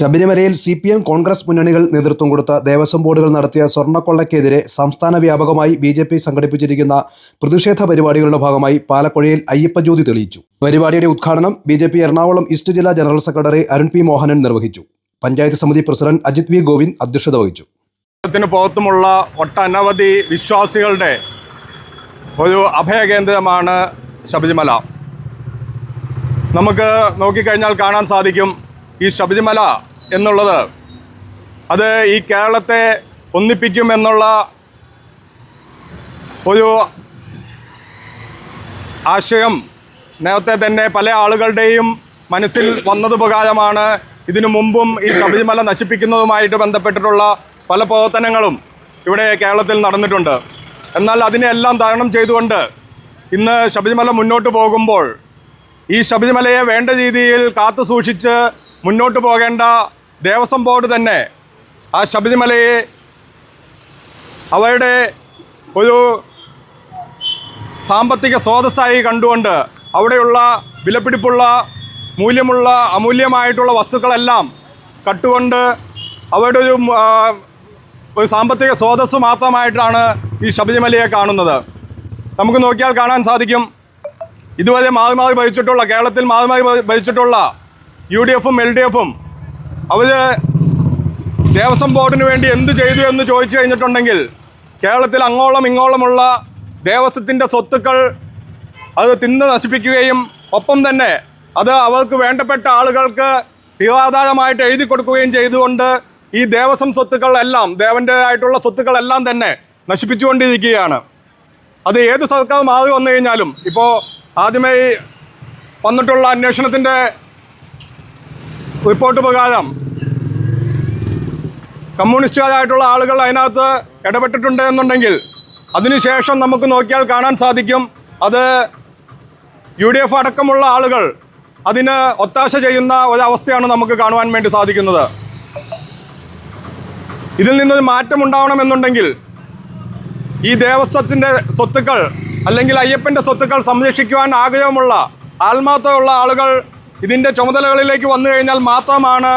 ശബരിമലയിൽ C P M Congress മുന്നണികൾ നേതൃത്വം കൊടുത്ത ദേവസ്വം ബോർഡുകൾ നടത്തിയ സ്വർണക്കൊള്ളയ്ക്കെതിരെ സംസ്ഥാന വ്യാപകമായി ബി ജെ പി സംഘടിപ്പിച്ചിരിക്കുന്ന പ്രതിഷേധ പരിപാടികളുടെ ഭാഗമായി പാലക്കുഴയിൽ അയ്യപ്പജ്യോതി തെളിയിച്ചു. പരിപാടിയുടെ ഉദ്ഘാടനം B J P Ernakulam east ജില്ലാ general secretary Arun P Mohanan നിർവഹിച്ചു. പഞ്ചായത്ത് സമിതി പ്രസിഡന്റ് അജിത് വി ഗോവിന്ദ് അധ്യക്ഷത വഹിച്ചു. പുറത്തുമുള്ള ഒട്ടനവധി വിശ്വാസികളുടെ ഒരു അഭയകേന്ദ്രമാണ് ശബരിമല. നമുക്ക് നോക്കിക്കഴിഞ്ഞാൽ കാണാൻ സാധിക്കും ഈ ശബരിമല എന്നുള്ളത്. അത് ഈ കേരളത്തെ ഒന്നിപ്പിക്കുമെന്നുള്ള ഒരു ആശയം നേരത്തെ തന്നെ പല ആളുകളുടെയും മനസ്സിൽ വന്നത് പ്രകാരമാണ്. ഇതിനു മുമ്പും ഈ ശബരിമല നശിപ്പിക്കുന്നതുമായിട്ട് ബന്ധപ്പെട്ടിട്ടുള്ള പല പ്രവർത്തനങ്ങളും ഇവിടെ കേരളത്തിൽ നടന്നിട്ടുണ്ട്. എന്നാൽ അതിനെല്ലാം തരണം ചെയ്തുകൊണ്ട് ഇന്ന് ശബരിമല മുന്നോട്ട് പോകുമ്പോൾ ഈ ശബരിമലയെ വേണ്ട രീതിയിൽ കാത്തു സൂക്ഷിച്ച് മുന്നോട്ട് പോകേണ്ട ദേവസ്വം ബോർഡ് തന്നെ ആ ശബരിമലയെ അവരുടെ ഒരു സാമ്പത്തിക സ്രോതസ്സായി കണ്ടുകൊണ്ട് അവിടെയുള്ള വിലപിടിപ്പുള്ള മൂല്യമുള്ള അമൂല്യമായിട്ടുള്ള വസ്തുക്കളെല്ലാം കട്ടുകൊണ്ട് അവരുടെ ഒരു ഒരു സാമ്പത്തിക സ്രോതസ്സ് മാത്രമായിട്ടാണ് ഈ ശബരിമലയെ കാണുന്നത്. നമുക്ക് നോക്കിയാൽ കാണാൻ സാധിക്കും. ഇതുവരെ മാറി മാറി ഭരിച്ചിട്ടുള്ള കേരളത്തിൽ മാറി മാറി ഭരിച്ചിട്ടുള്ള യു ഡി എഫും എൽ ഡി എഫും അവർ ദേവസ്വം ബോർഡിന് വേണ്ടി എന്ത് ചെയ്തു എന്ന് ചോദിച്ചു കഴിഞ്ഞിട്ടുണ്ടെങ്കിൽ കേരളത്തിൽ അങ്ങോളം ഇങ്ങോളമുള്ള ദേവസ്വത്തിന്റെ സ്വത്തുക്കൾ അത് തിന്ന് നശിപ്പിക്കുകയും ഒപ്പം തന്നെ അത് അവർക്ക് വേണ്ടപ്പെട്ട ആളുകൾക്ക് തീവാധാരമായിട്ട് എഴുതി കൊടുക്കുകയും ചെയ്തുകൊണ്ട് ഈ ദേവസ്വം സ്വത്തുക്കളെല്ലാം ദേവന്റെതായിട്ടുള്ള സ്വത്തുക്കളെല്ലാം തന്നെ നശിപ്പിച്ചുകൊണ്ടിരിക്കുകയാണ്. അത് ഏത് സർക്കാർ മാറി വന്നു കഴിഞ്ഞാലും ഇപ്പോൾ ആദ്യമായി വന്നിട്ടുള്ള അന്വേഷണത്തിന്റെ റിപ്പോർട്ട് പ്രകാരം കമ്മ്യൂണിസ്റ്റുകാരായിട്ടുള്ള ആളുകൾ അതിനകത്ത് ഇടപെട്ടിട്ടുണ്ട് എന്നുണ്ടെങ്കിൽ അതിനുശേഷം നമുക്ക് നോക്കിയാൽ കാണാൻ സാധിക്കും അത് യു ഡി എഫ് അടക്കമുള്ള ആളുകൾ അതിന് ഒത്താശ ചെയ്യുന്ന ഒരവസ്ഥയാണ് നമുക്ക് കാണുവാൻ വേണ്ടി സാധിക്കുന്നത്. ഇതിൽ നിന്നൊരു മാറ്റം ഉണ്ടാവണമെന്നുണ്ടെങ്കിൽ ഈ ദേവസ്വത്തിന്റെ സ്വത്തുക്കൾ അല്ലെങ്കിൽ അയ്യപ്പന്റെ സ്വത്തുക്കൾ സംരക്ഷിക്കുവാൻ ആഗ്രഹമുള്ള ആത്മാർത്ഥമുള്ള ആളുകൾ ഇതിന്റെ ചുമതലകളിലേക്ക് വന്നു കഴിഞ്ഞാൽ മാത്രമാണ്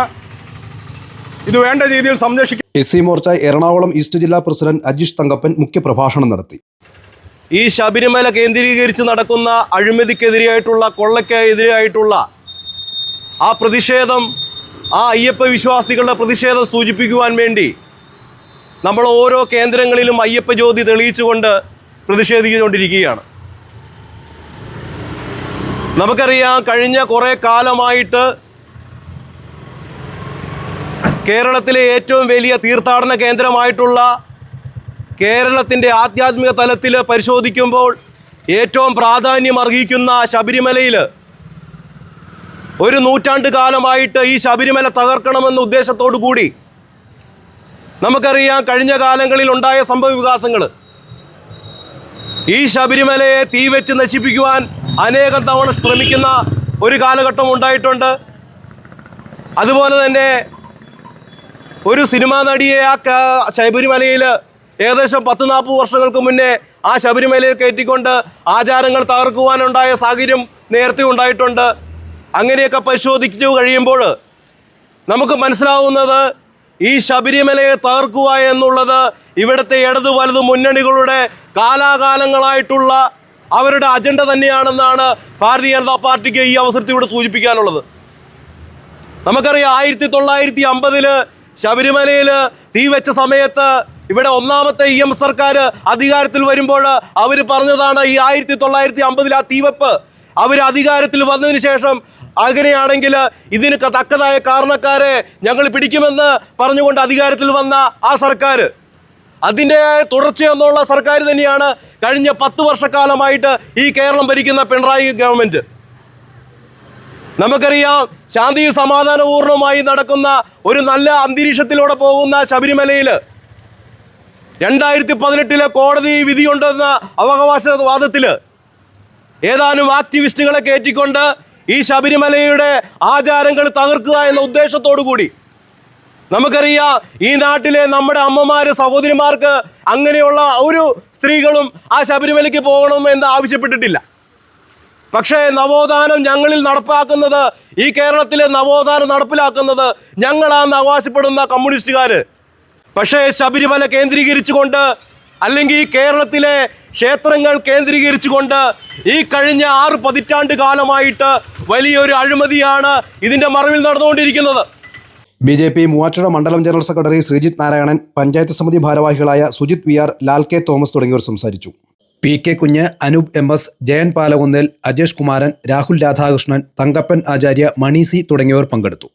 ഇത് വേണ്ട രീതിയിൽ സംരക്ഷിക്കും S C Morcha Ernakulam east ജില്ലാ പ്രസിഡന്റ് അജീഷ് തങ്കപ്പൻ മുഖ്യപ്രഭാഷണം നടത്തി. ഈ ശബരിമല കേന്ദ്രീകരിച്ച് നടക്കുന്ന അഴിമതിക്കെതിരെയായിട്ടുള്ള കൊള്ളക്കെതിരെയായിട്ടുള്ള ആ പ്രതിഷേധം ആ അയ്യപ്പ വിശ്വാസികളുടെ പ്രതിഷേധം സൂചിപ്പിക്കുവാൻ വേണ്ടി നമ്മൾ ഓരോ കേന്ദ്രങ്ങളിലും അയ്യപ്പ ജ്യോതി തെളിയിച്ചുകൊണ്ട് പ്രതിഷേധിച്ചുകൊണ്ടിരിക്കുകയാണ്. നമുക്കറിയാം കഴിഞ്ഞ കുറേ കാലമായിട്ട് കേരളത്തിലെ ഏറ്റവും വലിയ തീർത്ഥാടന കേന്ദ്രമായിട്ടുള്ള കേരളത്തിന്റെ ആധ്യാത്മിക തലത്തിൽ പരിശോധിക്കുമ്പോൾ ഏറ്റവും പ്രാധാന്യം അർഹിക്കുന്ന ശബരിമലയിൽ ഒരു നൂറ്റാണ്ട് കാലമായിട്ട് ഈ ശബരിമല തകർക്കണമെന്ന ഉദ്ദേശത്തോടു കൂടി നമുക്കറിയാം കഴിഞ്ഞ കാലങ്ങളിൽ ഉണ്ടായ സംഭവ വികാസങ്ങൾ. ഈ ശബരിമലയെ തീവെച്ച് നശിപ്പിക്കുവാൻ അനേകം തവണ ശ്രമിക്കുന്ന ഒരു കാലഘട്ടം ഉണ്ടായിട്ടുണ്ട്. അതുപോലെ തന്നെ ഒരു സിനിമാ നടിയെ ആ ശബരിമലയിൽ ഏകദേശം പത്ത് നാൽപ്പത് വർഷങ്ങൾക്ക് മുന്നേ ആ ശബരിമലയിൽ കയറ്റിക്കൊണ്ട് ആചാരങ്ങൾ തകർക്കുവാനുണ്ടായ സാഹചര്യം നേരത്തെ ഉണ്ടായിട്ടുണ്ട്. അങ്ങനെയൊക്കെ പരിശോധിച്ചു കഴിയുമ്പോൾ നമുക്ക് മനസ്സിലാവുന്നത് ഈ ശബരിമലയെ തകർക്കുക എന്നുള്ളത് ഇവിടുത്തെ ഇടതു വലതു മുന്നണികളുടെ കാലാകാലങ്ങളായിട്ടുള്ള അവരുടെ അജണ്ട തന്നെയാണെന്നാണ് ഭാരതീയ ജനതാ പാർട്ടിക്ക് ഈ അവസരത്തിലൂടെ സൂചിപ്പിക്കാനുള്ളത്. നമുക്കറിയാം ആയിരത്തി തൊള്ളായിരത്തി അമ്പതിൽ ശബരിമലയിൽ തീ വെച്ച സമയത്ത് ഇവിടെ ഒന്നാമത്തെ ഇ എം സർക്കാർ അധികാരത്തിൽ വരുമ്പോൾ അവർ പറഞ്ഞതാണ് ഈ ആയിരത്തി തൊള്ളായിരത്തി അമ്പതിൽ ആ തീവെപ്പ് അവർ അധികാരത്തിൽ വന്നതിന് ശേഷം അങ്ങനെയാണെങ്കിൽ ഇതിന് തക്കതായ കാരണക്കാരെ ഞങ്ങൾ പിടിക്കുമെന്ന് പറഞ്ഞുകൊണ്ട് അധികാരത്തിൽ വന്ന ആ സർക്കാർ. അതിന്റെ തുടർച്ചയെന്നുള്ള സർക്കാർ തന്നെയാണ് കഴിഞ്ഞ പത്ത് വർഷക്കാലമായിട്ട് ഈ കേരളം ഭരിക്കുന്ന പിണറായി ഗവൺമെന്റ്. നമുക്കറിയാം ശാന്തി സമാധാനപൂർണമായി നടക്കുന്ന ഒരു നല്ല അന്തരീക്ഷത്തിലൂടെ പോകുന്ന ശബരിമലയിൽ രണ്ടായിരത്തി പതിനെട്ടിലെ കോടതി വിധിയുണ്ടെന്ന അവകാശവാദത്തിൽ ഏതാനും ആക്ടിവിസ്റ്റുകളെ കയറ്റിക്കൊണ്ട് ഈ ശബരിമലയുടെ ആചാരങ്ങൾ തകർക്കുക എന്ന ഉദ്ദേശത്തോടു കൂടി നമുക്കറിയാം ഈ നാട്ടിലെ നമ്മുടെ അമ്മമാര് സഹോദരിമാർക്ക് അങ്ങനെയുള്ള ഒരു സ്ത്രീകളും ആ ശബരിമലയ്ക്ക് പോകണമെന്ന് ആവശ്യപ്പെട്ടിട്ടില്ല. പക്ഷേ നവോത്ഥാനം ഞങ്ങളിൽ നടപ്പാക്കുന്നത് ഈ കേരളത്തിലെ നവോത്ഥാനം നടപ്പിലാക്കുന്നത് ഞങ്ങളാന്ന് അവകാശപ്പെടുന്ന കമ്മ്യൂണിസ്റ്റുകാർ പക്ഷേ ശബരിമല കേന്ദ്രീകരിച്ചുകൊണ്ട് അല്ലെങ്കിൽ ഈ കേരളത്തിലെ ക്ഷേത്രങ്ങൾ കേന്ദ്രീകരിച്ചുകൊണ്ട് ഈ കഴിഞ്ഞ ആറ് പതിറ്റാണ്ട് കാലമായിട്ട് വലിയൊരു അഴിമതിയാണ് ഇതിന്റെ മറവിൽ നടന്നുകൊണ്ടിരിക്കുന്നത്. ബി ജെ പി മൂവാറ്റുപുഴ മണ്ഡലം ജനറൽ സെക്രട്ടറി ശ്രീജിത്ത് നാരായണൻ പഞ്ചായത്ത് സമിതി ഭാരവാഹികളായ Sujith V R Lal K Thomas തുടങ്ങിയവർ സംസാരിച്ചു. P K Kunju Anoop M S Jayan Palakunnel Ajesh Kumaran Rahul Radhakrishnan Thankappan Acharya Mani C തുടങ്ങിയവർ പങ്കെടുത്തു.